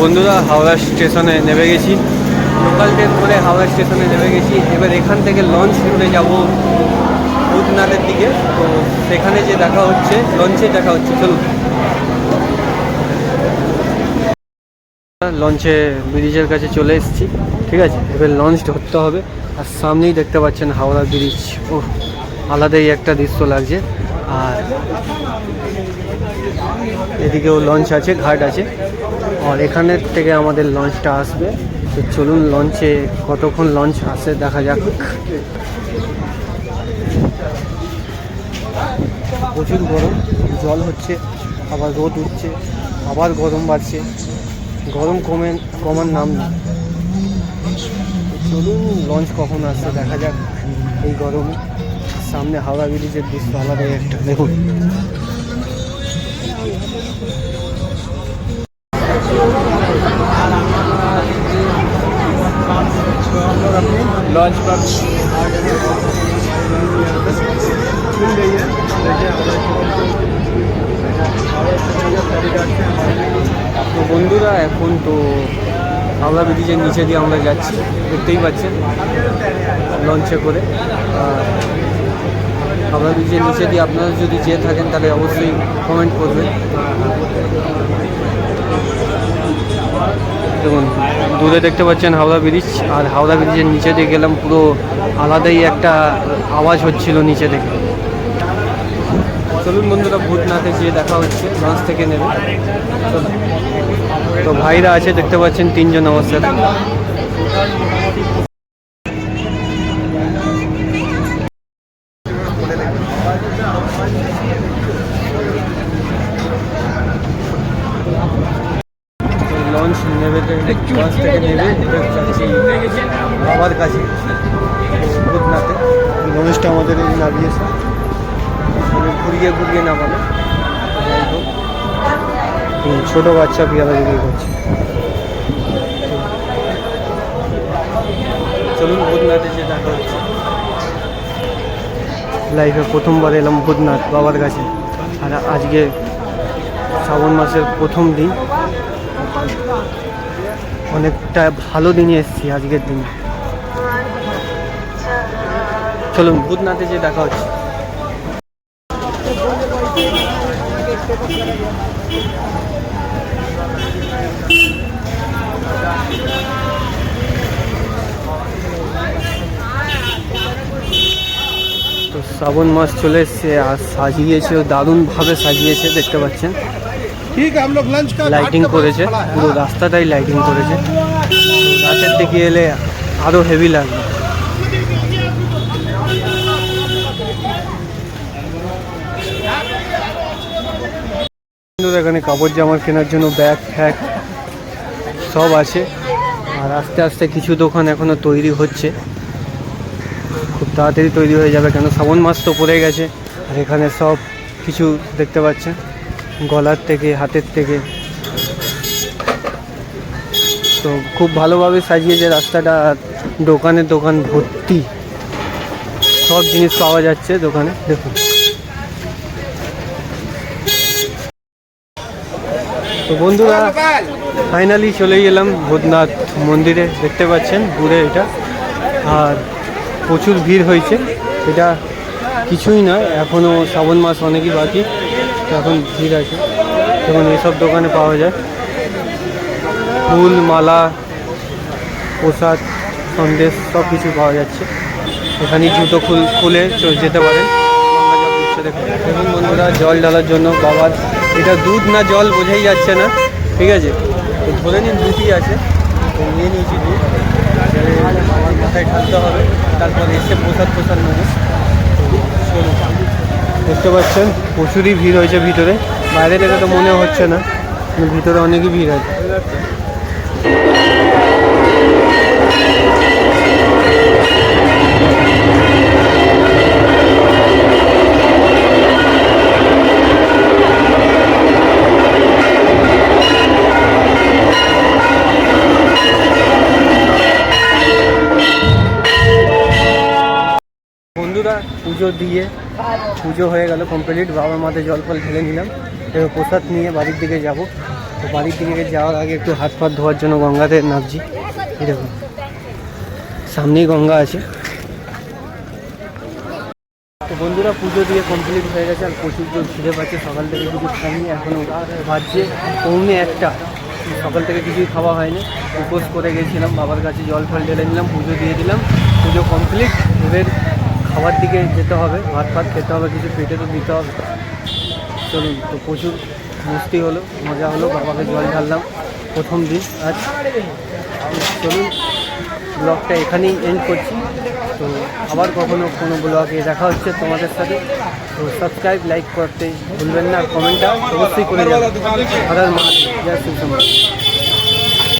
বন্ধুরা, হাওড়া স্টেশনে নেমে গেছি। লোকাল ট্রেন করে হাওড়া স্টেশনে নেমে গেছি। এবার এখান থেকে লঞ্চ ধরে যাব ভূতনাথের দিকে। তো সেখানে যে দেখা হচ্ছে লঞ্চে দেখা হচ্ছে। চলুন। লঞ্চে ব্রিজের কাছে চলে এসেছি। ঠিক আছে? এবার লঞ্চ ধরতে হবে। আর সামনেই দেখতে পাচ্ছেন হাওড়া ব্রিজ ও আলাদাই একটা দৃশ্য লাগছে। আর এদিকেও লঞ্চ আছে, ঘাট আছে। আর এখানের থেকে আমাদের লঞ্চটা আসবে। তো চলুন লঞ্চে কতক্ষণ লঞ্চ আসে দেখা যাক। প্রচুর গরম, জল হচ্ছে, আবার রোদ উঠছে, আবার গরম বাড়ছে। গরম কমে, কমার নাম তো চলুন লঞ্চ কখন আসছে দেখা যাক এই গরমে। সামনে হাওড়া ব্রিজের দৃশ্য আলাদাই একটা। দেখুন। लॉन्च पर खुल गई है देखिए তো বন্ধুরা এখন তো হাওড়া ব্রিজের নিচে দিয়ে আমরা যাচ্ছি দেখতেই পাচ্ছেন লঞ্চে করে আর হাওড়া ব্রিজের নিচে দিয়ে আপনারা যদি যেয়ে থাকেন তাহলে অবশ্যই কমেন্ট করবেন দেখুন, দূরে দেখতে পাচ্ছেন হাওড়া ব্রিজ, আর হাওড়া ব্রিজের নিচে দিয়ে গেলাম, পুরো আলাদাই একটা আওয়াজ হচ্ছিল নিচে থেকে চলুন বন্ধুরা, ভূতনাথে গিয়ে দেখা হচ্ছে লঞ্চ থেকে নেবে। তো ভাইরা আছে, দেখতে পাচ্ছেন, তিনজন আমার সাথে। লঞ্চ লঞ্চ থেকে নেবে বাবার কাছে ভূতনাথে লঞ্চটা আমাদের এই নামিয়েছে। ঘুরিয়ে ঘুরিয়ে নামানো ছোট বাচ্চা পেয়ারা বিক্রি করছে। চলুন ভূতনাথে যে দেখা হচ্ছে। লাইফে প্রথমবার এলাম ভূতনাথ বাবার কাছে। আর আজকে শ্রাবণ মাসের প্রথম দিন। অনেকটা ভালো দিনে এসেছি আজকের দিনে। চলুন ভূতনাথে যে দেখা হচ্ছে। শ্রাবণ মাস চলে এসছে আর সাজিয়েছে দারুণভাবে সাজিয়েছে দেখতে পাচ্ছেন। লাইটিং করেছে পুরো রাস্তাটাই লাইটিং করেছে। রাতের দিকে এলে আরও হেভি লাগবে। এখানে কাপড় জামা কেনার জন্য ব্যাগ ফ্যাগ সব আছে। আর আস্তে আস্তে কিছু দোকান এখনও তৈরি হচ্ছে। খুব তাড়াতাড়ি তৈরি হয়ে যাবে কেন? শ্রাবণ মাস তো পড়ে গেছে। আর এখানে সব কিছু দেখতে পাচ্ছেন। গলার থেকে, হাতের থেকে। তো খুব ভালোভাবে সাজিয়েছে রাস্তাটা। দোকানে দোকান ভর্তি। সব জিনিস পাওয়া যাচ্ছে দোকানে। দেখুন। তো বন্ধুরা, ফাইনালি চলে গেলাম ভূতনাথ মন্দিরে। দেখতে পাচ্ছেন, দূরে এটা। আর প্রচুর ভিড় হয়েছে। এটা কিছুই নয় এখনও শ্রাবণ মাস অনেকই বাকি এখন ভিড় আছে। এবং এসব দোকানে পাওয়া যায়। ফুল, মালা, প্রসাদ, সন্দেশ সব কিছু পাওয়া যাচ্ছে। এখানে জুতো খুল, খুলে যেতে পারেন। দেখুন। বন্ধুরা, জল ঢালার জন্য বাবার, এটা দুধ না জল বোঝাই যাচ্ছে না, ঠিক আছে? ধরে নিন দুধই আছে। নিয়ে নিয়েছি দুধ। মাথায় ঢালতে হবে, তারপর এসে প্রসাদ প্রসাদ নেব। দেখতে পাচ্ছেন, প্রচুরই ভিড় হয়েছে ভিতরে। বাইরে থেকে তো মনে হচ্ছে না ভিতরে অনেকই ভিড় আছে। বন্ধুরা, পুজো দিয়ে পুজো হয়ে গেল কমপ্লিট বাবা মাথায় জল ফল ঢেলে নিলাম। এবার প্রসাদ নিয়ে বাড়ির দিকে যাব। তো বাড়ির দিকে যাওয়ার আগে একটু হাত পাত ধোয়ার জন্য গঙ্গাতে নামছি। এরকম সামনেই গঙ্গা আছে। তো বন্ধুরা, পুজো দিয়ে কমপ্লিট হয়ে গেছে। আর প্রচুর জোর খিদে পাচ্ছে। সকাল থেকে কিছু খাইনি এখনও বাজছে পৌনে একটা। সকাল থেকে কিছুই খাওয়া হয়নি। উপোস করে গেছিলাম, বাবার কাছে জল ফল ঢেলে নিলাম, পুজো দিয়ে দিলাম। পুজো কমপ্লিট এবার খাবার দিকে যেতে হবে, ভাত ফাত খেতে হবে, কিছু পেটে তো দিতে হবে। চলুন, তো প্রচুর মস্তি হলো, মজা হলো, বাবাকে জল ঢাললাম প্রথম দিন আজ। চলুন, ব্লগটা এখানেই এন্ড করছি। তো আবার কখনো কোনো ব্লগে দেখা হচ্ছে তোমাদের সাথে। তো সাবস্ক্রাইব লাইক করতে ভুলবেন না কমেন্টটা অবশ্যই করে যাবেন হরার মা জয়